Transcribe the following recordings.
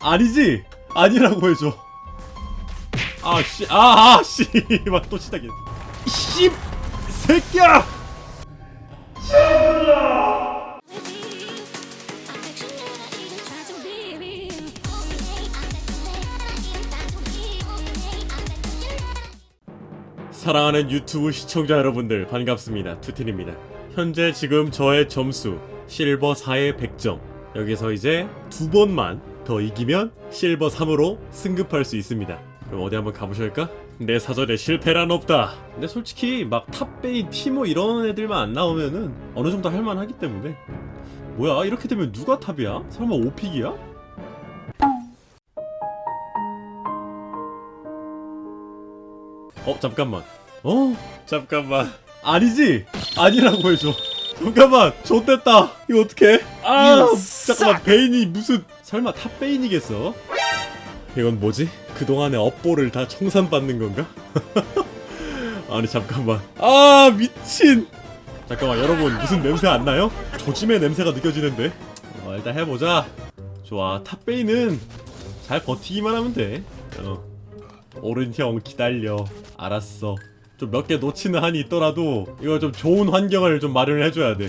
아니지? 아니라고 해줘. 아, 씨, 아, 아, 씨. 막 또 시작이네. 씨, 새끼야! 사랑하는 유튜브 시청자 여러분들 반갑습니다. 투틴입니다. 현재 지금 저의 점수 실버 4에 100점. 여기서 이제 두 번만 더 이기면 실버 3으로 승급할 수 있습니다. 그럼 어디 한번 가보실까? 내 사전에 실패란 없다. 근데 솔직히 막 탑베인 티모 이런 애들만 안 나오면은 어느 정도 할만하기 때문에 뭐야 이렇게 되면 누가 탑이야? 설마 오픽이야? 어 잠깐만 어 잠깐만 아니지 아니라고 해줘 잠깐만 좋됐다 이거 어떡해 아 잠깐만 베인이 무슨 설마 탑 베인이겠어? 이건 뭐지? 그동안의 업보를 다 청산받는 건가? 아니 잠깐만. 아 미친! 잠깐만 여러분 무슨 냄새 안 나요? 조짐의 냄새가 느껴지는데. 어, 일단 해보자. 좋아 탑 베인은 잘 버티기만 하면 돼. 어. 오른 형 기다려. 알았어. 좀 몇 개 놓치는 한이 있더라도 이거 좀 좋은 환경을 좀 마련을 해줘야 돼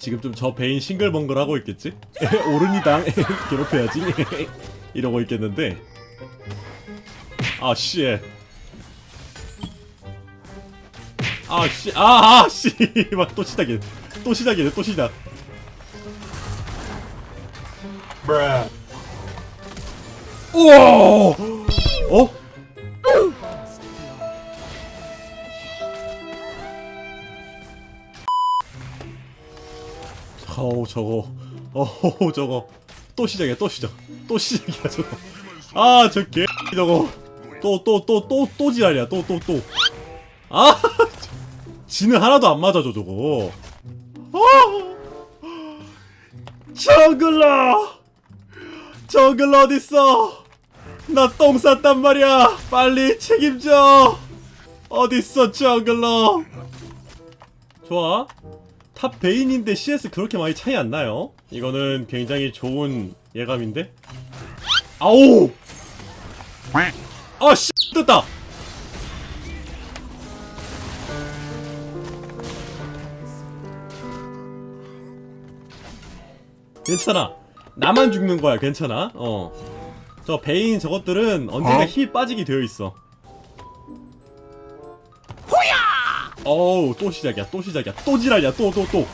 지금 좀저 베인 싱글벙글 하고 있겠지? 오른이당? 괴롭혀야지. 이러고 있겠는데. 아씨. 아씨. 아아씨. 막 또 시작이네. 또 시작이네 또 시작. 우와! 어? 저거. 어우 저거. 또 시작이야 또 시작. 또 시작이야 저거. 아 저 개 저거. 또 또 또 또 또 지랄이야 또 또 또아 지는 하나도 안 맞아 줘 저거. 아! 정글러! 정글러 어딨어? 나 똥 쌌단 말이야. 빨리 책임져. 어딨어 정글러? 좋아 탑 베인인데 CS 그렇게 많이 차이 안 나요. 이거는 굉장히 좋은 예감인데. 아오! 아 씨, 떴다. 괜찮아. 나만 죽는 거야. 괜찮아. 어. 저 베인 저것들은 언젠가 어? 힘이 빠지게 되어 있어. 어우 또 시작이야 또 시작이야. 또 지랄이야 또 또 또.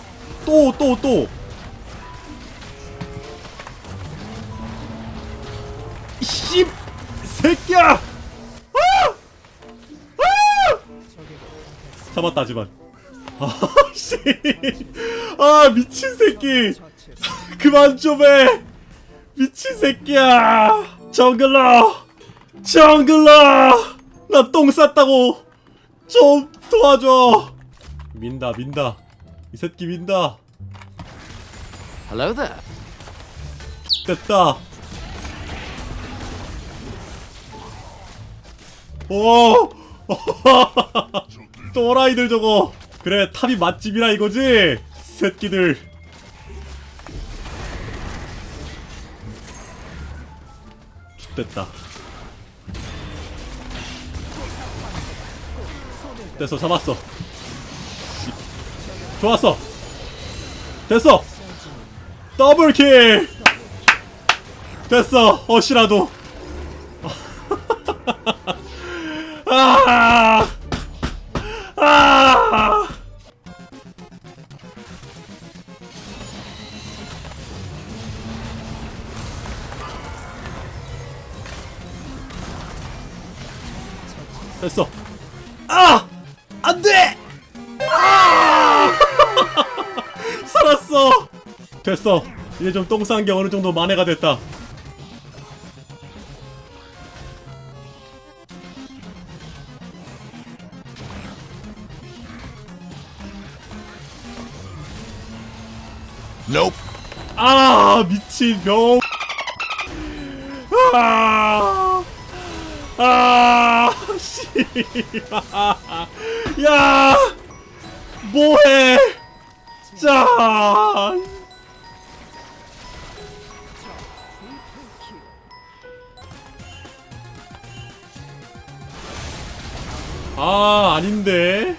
또 또 또. 씨 새끼야! 아! 아! 잡았다 하지만. 아씨. 아 미친 새끼. 그만 좀해. 미친 새끼야. 정글러. 정글러. 나 똥 쌌다고. 좀 도와줘. 민다 민다. 이 새끼 민다. Hello there. 됐다. 오. 또라이들 저거. 그래 탑이 맛집이라 이거지? 새끼들. 됐다 됐어 잡았어 씨. 좋았어 됐어 더블킬 됐어 어시라도 아! 아! 됐어 아! 됐어 이제 좀 똥 싼 게 어느 정도 만회가 됐다 Nope. 아 미친 병. 아, 아, 씨. 야, 뭐해? 짠. 아 아닌데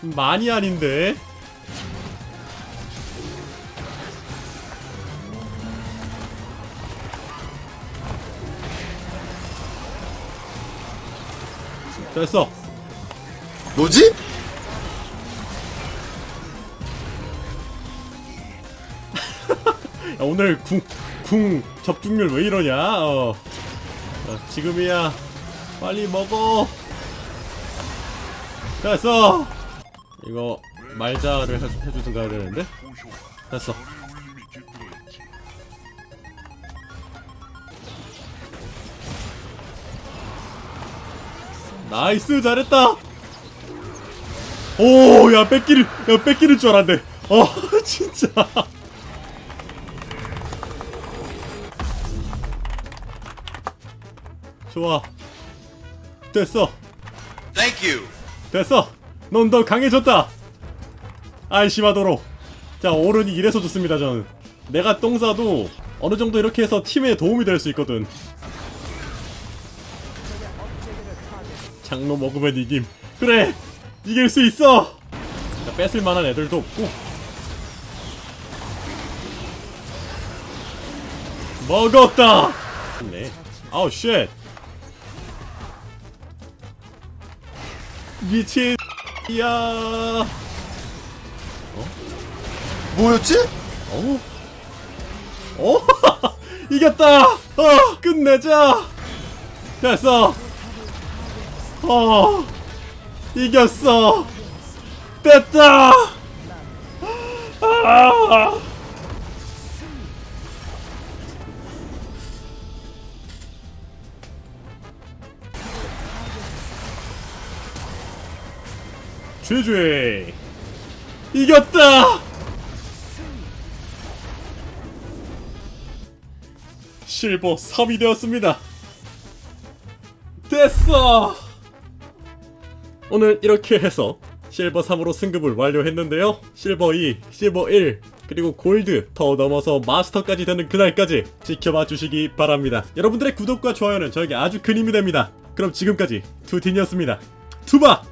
많이 아닌데 됐어 뭐지? 야, 오늘 궁, 궁 접중률 왜 이러냐? 어. 자, 지금이야. 빨리 먹어. 됐어. 이거 말자를 해, 해주든가 해야 되는데. 됐어. 나이스 잘했다. 오, 야 뺏기를, 야 뺏기를 줄 알았네. 어, 진짜. 좋아. 됐어. You. 됐어. 넌 더 강해졌다. 안심하도록. 자, 어른이 이래서 좋습니다, 저는. 내가 똥 싸도 어느 정도 이렇게 해서 팀에 도움이 될 수 있거든. 장로 먹으면 이김. 그래! 이길 수 있어! 자, 뺏을 만한 애들도 없고. 먹었다! 네. 아우, 쉣! 미친 야 뭐였지? 어? 어? 이겼다! 어! 끝내자! 됐어! 어! 이겼어! 됐다! 죄죄 이겼다! 실버 3이 되었습니다. 됐어! 오늘 이렇게 해서 실버 3으로 승급을 완료했는데요. 실버 2, 실버 1, 그리고 골드, 더 넘어서 마스터까지 되는 그날까지 지켜봐 주시기 바랍니다. 여러분들의 구독과 좋아요는 저에게 아주 큰 힘이 됩니다. 그럼 지금까지 투틴이었습니다. 투바!